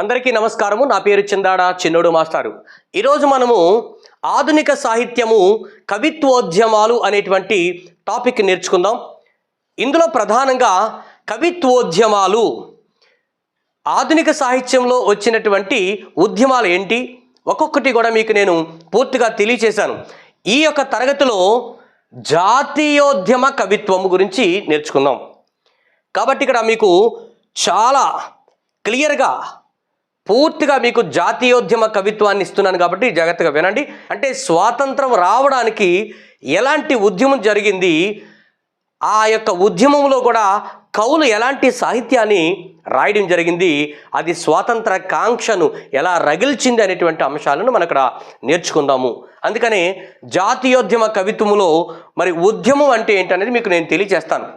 అందరికీ నమస్కారము. నా పేరు చిందాడ చిన్నోడు మాస్టారు. ఈరోజు మనము ఆధునిక సాహిత్యము కవిత్వోద్యమాలు అనేటువంటి టాపిక్ నేర్చుకుందాం. ఇందులో ప్రధానంగా కవిత్వోద్యమాలు. ఆధునిక సాహిత్యంలో వచ్చినటువంటి ఉద్యమాలు ఏంటి? ఒక్కొక్కటి కూడా మీకు నేను పూర్తిగా తెలియచేశాను. ఈ యొక్క తరగతిలో జాతీయోద్యమ కవిత్వము గురించి నేర్చుకుందాం. కాబట్టి ఇక్కడ మీకు చాలా క్లియర్గా పూర్తిగా మీకు జాతీయోద్యమ కవిత్వాన్ని ఇస్తున్నాను కాబట్టి జాగ్రత్తగా వినండి. అంటే స్వాతంత్రం రావడానికి ఎలాంటి ఉద్యమం జరిగింది ఆ యొక్క ఉద్యమంలో కూడా కవులు ఎలాంటి సాహిత్యాన్ని రాయడం జరిగింది అది స్వాతంత్ర కాంక్షను ఎలా రగిల్చింది అనేటువంటి అంశాలను మనం ఇక్కడ నేర్చుకుందాము. అందుకనే జాతీయోద్యమ కవిత్వములో మరి ఉద్యమం అంటే ఏంటనేది మీకు నేను తెలియజేస్తాను.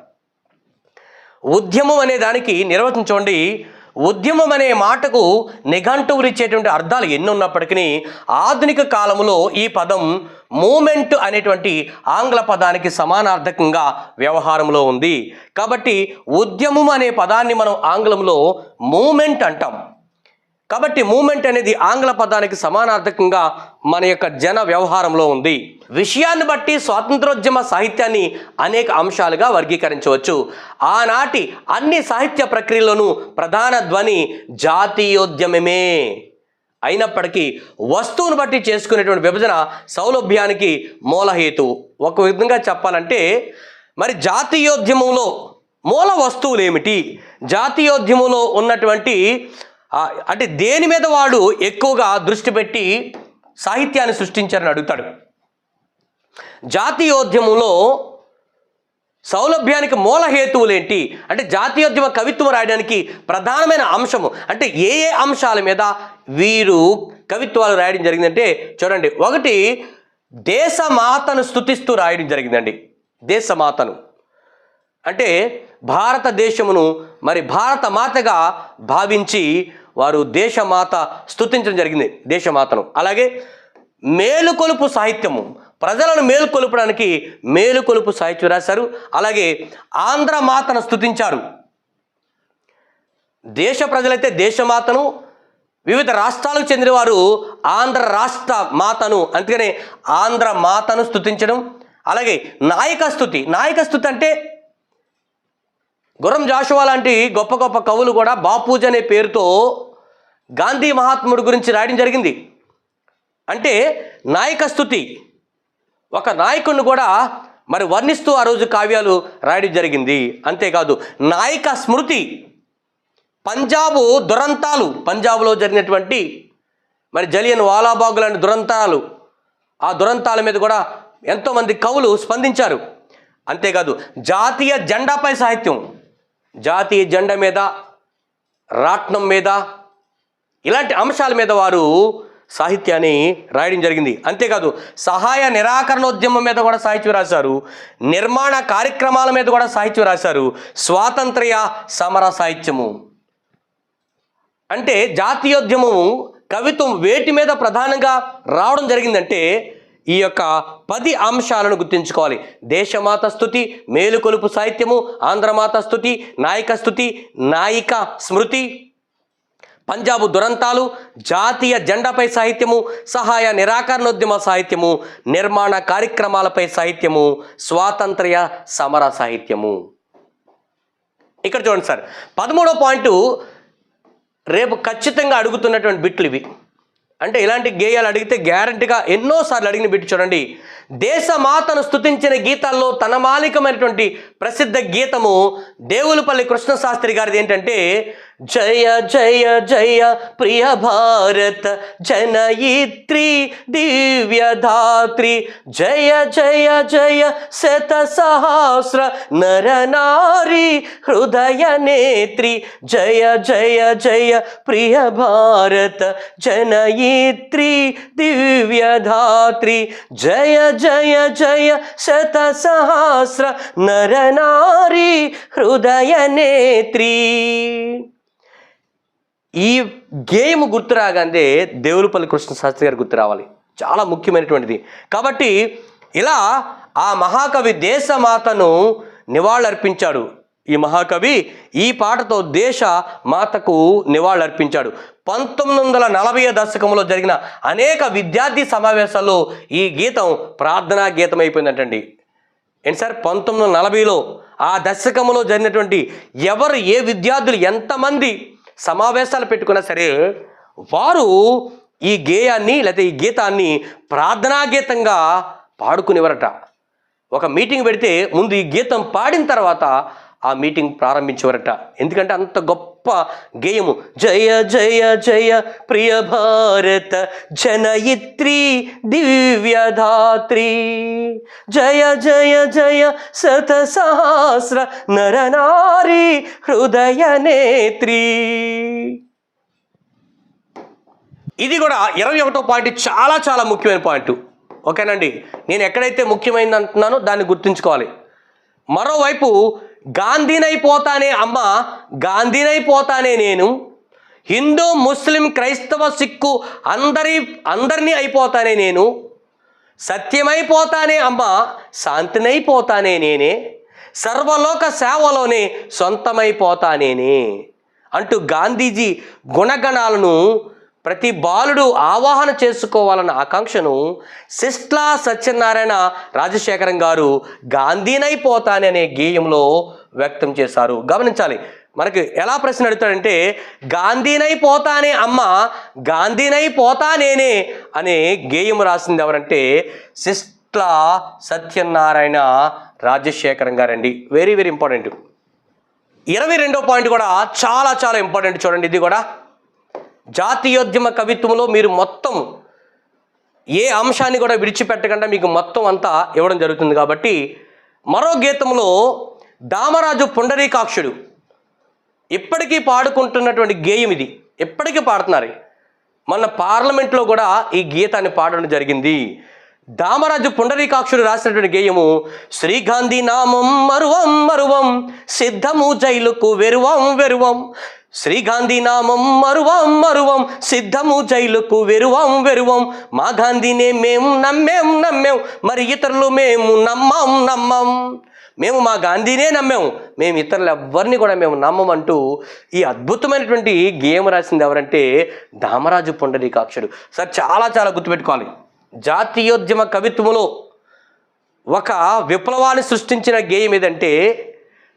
ఉద్యమం అనే దానికి నిర్వచించండి ఉద్యమం అనే మాటకు నిఘంటువులు ఇచ్చేటువంటి అర్థాలు ఎన్ని ఉన్నప్పటికీ ఆధునిక కాలంలో ఈ పదం మూమెంట్ అనేటువంటి ఆంగ్ల పదానికి సమానార్థకంగా వ్యవహారంలో ఉంది. కాబట్టి ఉద్యమం అనే పదాన్ని మనం ఆంగ్లంలో మూమెంట్ అంటాం. కాబట్టి మూమెంట్ అనేది ఆంగ్ల పదానికి సమానార్థకంగా మన యొక్క జన వ్యవహారంలో ఉంది. విషయాన్ని బట్టి స్వాతంత్రోద్యమ సాహిత్యాన్ని అనేక అంశాలుగా వర్గీకరించవచ్చు. ఆనాటి అన్ని సాహిత్య ప్రక్రియలోనూ ప్రధాన ధ్వని జాతీయోద్యమమే. అయినప్పటికీ వస్తువును బట్టి చేసుకునేటువంటి విభజన సౌలభ్యానికి మూలహేతు ఒక విధంగా చెప్పాలంటే మరి జాతీయోద్యమంలో మూల వస్తువులు ఏమిటి జాతీయోద్యమంలో ఉన్నటువంటి అంటే దేని మీద వాడు ఎక్కువగా దృష్టి పెట్టి సాహిత్యాన్ని సృష్టించారని అడుగుతాడు. జాతీయోద్యమంలో సౌలభ్యానికి మూల హేతువులేంటి? అంటే జాతీయోద్యమ కవిత్వం రాయడానికి ప్రధానమైన అంశము. అంటే ఏ ఏ అంశాల మీద వీరు కవిత్వాలు రాయడం జరిగిందంటే చూడండి. ఒకటి దేశమాతను స్థుతిస్తూ రాయడం జరిగిందండి. దేశమాతను. అంటే భారతదేశమును మరి భారత మాతగా భావించి వారు దేశమాత స్థుతించడం జరిగింది దేశమాతను. అలాగే మేలుకొలుపు సాహిత్యము ప్రజలను మేలుకొలుపడానికి మేలుకొలుపు సాహిత్యం రాశారు. అలాగే ఆంధ్ర మాతను దేశ ప్రజలైతే దేశమాతను వివిధ రాష్ట్రాలకు చెందినవారు ఆంధ్ర రాష్ట్ర మాతను అందుకనే ఆంధ్ర మాతను స్తుతించడం. అలాగే నాయక స్థుతి నాయక స్థుతి అంటే గుర్రం జాషువా లాంటి గొప్ప గొప్ప కవులు కూడా బాపూజ అనే పేరుతో గాంధీ మహాత్ముడు గురించి రాయడం జరిగింది. అంటే నాయకస్థుతి ఒక నాయకుడిని కూడా మరి వర్ణిస్తూ ఆ రోజు కావ్యాలు రాయడం జరిగింది. అంతేకాదు నాయక స్మృతి పంజాబు దురంతాలు పంజాబ్లో జరిగినటువంటి మరి జలియన్ వాలాబాగు లాంటి దురంతాలు ఆ దురంతాల మీద కూడా ఎంతోమంది కవులు స్పందించారు. అంతేకాదు జాతీయ జెండాపై సాహిత్యం. జాతీయ జెండా మీద రాట్నం మీద ఇలాంటి అంశాల మీద వారు సాహిత్యాన్ని రాయడం జరిగింది. అంతేకాదు సహాయ నిరాకరణోద్యమం మీద కూడా సాహిత్యం రాశారు. నిర్మాణ కార్యక్రమాల మీద కూడా సాహిత్యం రాశారు. స్వాతంత్ర్య సమర సాహిత్యము. అంటే జాతీయోద్యమము కవిత్వం వేటి మీద ప్రధానంగా రావడం జరిగిందంటే ఈ యొక్క పది అంశాలను గుర్తుంచుకోవాలి. దేశమాత స్థుతి మేలుకొలుపు సాహిత్యము ఆంధ్రమాత స్థుతి నాయక స్థుతి నాయిక స్మృతి పంజాబు దురంతాలు జాతీయ జెండాపై సాహిత్యము సహాయ నిరాకరణోద్యమ సాహిత్యము నిర్మాణ కార్యక్రమాలపై సాహిత్యము స్వాతంత్ర్య సమర సాహిత్యము. ఇక్కడ చూడండి సార్. పదమూడో పాయింట్ రేపు ఖచ్చితంగా అడుగుతున్నటువంటి బిట్లు ఇవి. అంటే ఇలాంటి గేయాలు అడిగితే గ్యారంటీగా ఎన్నోసార్లు అడిగిన పెట్టి చూడండి. దేశమాతను స్తుతించిన గీతాల్లో తన మాలికమైనటువంటి ప్రసిద్ధ గీతము దేవులపల్లి కృష్ణశాస్త్రి గారిది ఏంటంటే జయ జయ జయ ప్రియ భారత జనయిత్రి దివ్యధాత్రి జయ జయ జయ శత సహస్ర నర నారి హృదయ నేత్రి జయ జయ జయ ప్రియ భారత జనయిత్రి దివ్యధాత్రి జయ జయ జయ శత సహస్ర నరనారి హృదయ నేత్రి. ఈ గేమ్ గుర్తు రాగానే దేవులపల్లి కృష్ణ శాస్త్రి గారు గుర్తు రావాలి. చాలా ముఖ్యమైనటువంటిది. కాబట్టి ఇలా ఆ మహాకవి దేశమాతను నివాళులర్పించాడు. ఈ మహాకవి ఈ పాటతో దేశ మాతకు నివాళులర్పించాడు. పంతొమ్మిది వందల నలభై దశకంలో జరిగిన అనేక విద్యార్థి సమావేశాల్లో ఈ గీతం ప్రార్థనా గీతం అయిపోయిందంటండి ఏంటి సార్? పంతొమ్మిది వందల నలభైలో ఆ దశకంలో జరిగినటువంటి ఎవరు ఏ విద్యార్థులు ఎంతమంది సమావేశాలు పెట్టుకున్నా సరే వారు ఈ గేయాన్ని లేకపోతే ఈ గీతాన్ని ప్రార్థనా గీతంగా పాడుకునేవారట. ఒక మీటింగ్ పెడితే ముందు ఈ గీతం పాడిన తర్వాత ఆ మీటింగ్ ప్రారంభించేవారట. ఎందుకంటే అంత గొప్ప గేయము. జయ జయ జయ ప్రియ భారత జనయిత్రి దివ్యధాత్రి జయ జయ జయ శత సహస్ర నరనారి హృదయ నేత్రి. ఇది కూడా ఇరవై ఒకటో పాయింట్ చాలా చాలా ముఖ్యమైన పాయింట్. ఓకేనండి? నేను ఎక్కడైతే ముఖ్యమైనది అంటున్నానో దాన్ని గుర్తుంచుకోవాలి. మరోవైపు గాంధీనైపోతానే అమ్మ గాంధీనైపోతానే నేను. హిందూ ముస్లిం క్రైస్తవ సిక్కు అందరి అందరినీ అయిపోతానే నేను. సత్యమైపోతానే అమ్మ శాంతినైపోతానే నేనే. సర్వలోక సేవలోనే సొంతమైపోతానేనే. అంటూ గాంధీజీ గుణగణాలను ప్రతి బాలుడు ఆవాహన చేసుకోవాలన్న ఆకాంక్షను సిస్ట్లా సత్యనారాయణ రాజశేఖరం గారు గాంధీనైపోతానే అనే గేయంలో వ్యక్తం చేశారు. గమనించాలి మనకి ఎలా ప్రశ్న అడుగుతాడంటే గాంధీనైపోతానే అమ్మ గాంధీనై పోతానేనే అనే గేయం రాసింది ఎవరంటే సిస్ట్ల సత్యనారాయణ రాజశేఖరం గారండి. Very very important. ఇరవై రెండో పాయింట్ కూడా చాలా చాలా ఇంపార్టెంట్ చూడండి. ఇది కూడా జాతీయోద్యమ కవిత్వంలో మీరు మొత్తం ఏ అంశాన్ని కూడా విడిచిపెట్టకుండా మీకు మొత్తం అంతా ఇవ్వడం జరుగుతుంది కాబట్టి మరో గీతంలో దామరాజు పుండరీకాక్షుడు ఇప్పటికీ పాడుకుంటున్నటువంటి గేయం ఇది. ఇప్పటికీ పాడుతున్నారు. మన పార్లమెంట్లో కూడా ఈ గీతాన్ని పాడడం జరిగింది. దామరాజు పుండరీకాక్షుడు రాసినటువంటి గేయము శ్రీగాంధీ నామం మరువం మరువం సిద్ధము జైలుకు వెరువం వెరువం శ్రీగాంధీ నామం మరువం మరువం సిద్ధము జైలుకు వెరువం వెరువం. మా గాంధీనే మేము నమ్మేం నమ్మేం. మరి ఇతరులు మేము నమ్మం నమ్మం. మేము మా గాంధీనే నమ్మాము మేము ఇతరులు ఎవ్వరిని కూడా మేము నమ్మమంటూ ఈ అద్భుతమైనటువంటి గేమ్ రాసింది ఎవరంటే దామరాజు పుండరీకాక్షుడు. సార్ చాలా చాలా గుర్తుపెట్టుకోవాలి. జాతీయోద్యమ కవిత్వములో ఒక విప్లవాన్ని సృష్టించిన గేయం ఏదంటే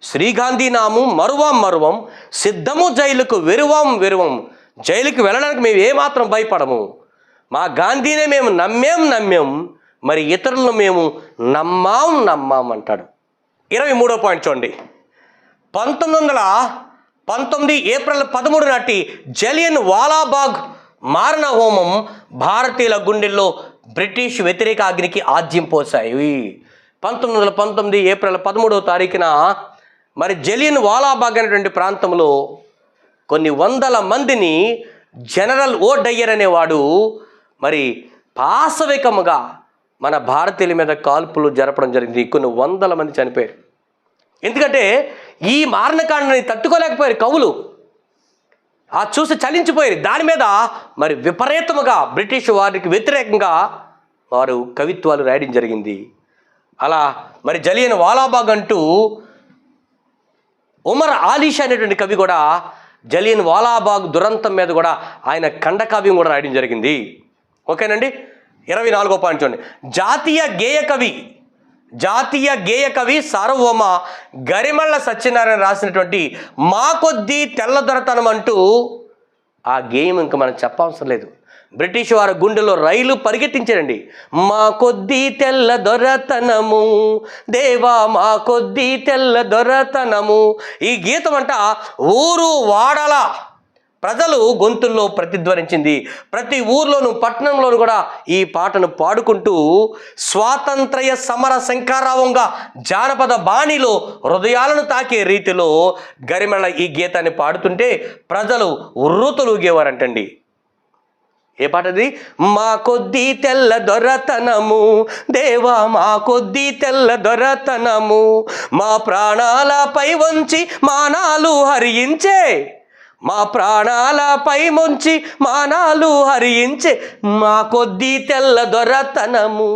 శ్రీగాంధీ నాము మరువం మరువం సిద్ధము జైలుకు వెరువం వెరువం. జైలుకి వెళ్ళడానికి మేము ఏమాత్రం భయపడము. మా గాంధీనే మేము నమ్మేం నమ్మేం మరి ఇతరులను మేము నమ్మాం నమ్మాం అంటాడు. ఇరవై మూడో పాయింట్ చూడండి. పంతొమ్మిది వందల పంతొమ్మిది ఏప్రిల్ పదమూడు నాటి జలియన్ వాలాబాగ్ మారణ హోమం భారతీయుల గుండెల్లో బ్రిటిష్ వ్యతిరేక అగ్నికి ఆద్యం పోసాయి పంతొమ్మిది వందల పంతొమ్మిది ఏప్రిల్ పదమూడవ తారీఖున మరి జలియన్ వాలాబాగ్ అనేటువంటి ప్రాంతంలో కొన్ని వందల మందిని జనరల్ ఓ డయ్యర్ అనేవాడు మరి పాశవికముగా మన భారతీయుల మీద కాల్పులు జరపడం జరిగింది. కొన్ని వందల మంది చనిపోయారు. ఎందుకంటే ఈ మారణకాండని తట్టుకోలేకపోయారు కవులు. ఆ చూసి చలించిపోయారు. దాని మీద మరి విపరీతముగా బ్రిటిష్ వారికి వ్యతిరేకంగా వారు కవిత్వాలు రాయడం జరిగింది. అలా మరి జలియన్ వాలాబాగ్ అంటూ ఉమర్ ఆలీష్ అనేటువంటి కవి కూడా జలియన్ వాలాబాగ్ దురంతం మీద కూడా ఆయన ఖండకావ్యం కూడా రాయడం జరిగింది. ఓకేనండి? ఇరవై నాలుగో పాయింట్ చూడండి. జాతీయ గేయ కవి జాతీయ గేయ కవి సార్వభౌమ గరిమళ్ళ సత్యనారాయణ రాసినటువంటి మా కొద్దీ తెల్లదొరతనం అంటూ ఆ గేయం ఇంకా మనం చెప్పవసరం లేదు. బ్రిటిష్ వారి గుండెలో రైలు పరిగెట్టించారండి మా కొద్ది తెల్ల దొరతనము దేవా మా కొద్ది తెల్ల దొరతనము. ఈ గీతం అంట ఊరు వాడల. ప్రజలు గొంతుల్లో ప్రతిధ్వనించింది. ప్రతి ఊర్లోను పట్టణంలోను కూడా ఈ పాటను పాడుకుంటూ స్వాతంత్ర్య సమర శంకారావంగా జానపద బాణిలో హృదయాలను తాకే రీతిలో గరిమెళ ఈ గీతాన్ని పాడుతుంటే ప్రజలు ఉర్రూతలూగేవారంటండి. ఏ పాటది మా కొద్ది తెల్ల దొరతనము దేవా మా కొద్ది తెల్ల దొరతనము మా ప్రాణాలపై వంచి మానాలు హరించే మా ప్రాణాలపై ముంచి మానాలు హరించే మా కొద్ది తెల్ల దొరతనము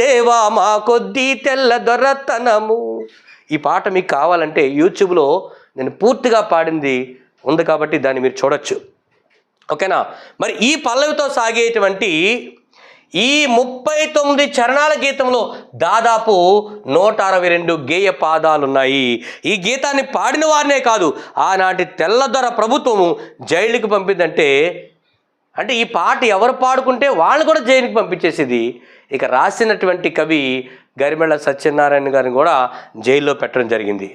దేవా మా కొద్ది తెల్ల దొరతనము. ఈ పాట మీకు కావాలంటే యూట్యూబ్లో నేను పూర్తిగా పాడింది ఉంది కాబట్టి దాన్ని మీరు చూడొచ్చు. ఓకేనా? మరి ఈ పల్లవితో సాగేటువంటి ఈ ముప్పై తొమ్మిది చరణాల గీతంలో దాదాపు నూట అరవై రెండు గేయ పాదాలు ఉన్నాయి ఈ గీతాన్ని పాడిన వారినే కాదు ఆనాటి తెల్లదొర ప్రభుత్వము జైలుకి పంపిందంటే అంటే ఈ పాట ఎవరు పాడుకుంటే వాళ్ళు కూడా జైలుకి పంపించేసేది. ఇక రాసినటువంటి కవి గరిమెళ్ళ సత్యనారాయణ గారిని కూడా జైల్లో పెట్టడం జరిగింది.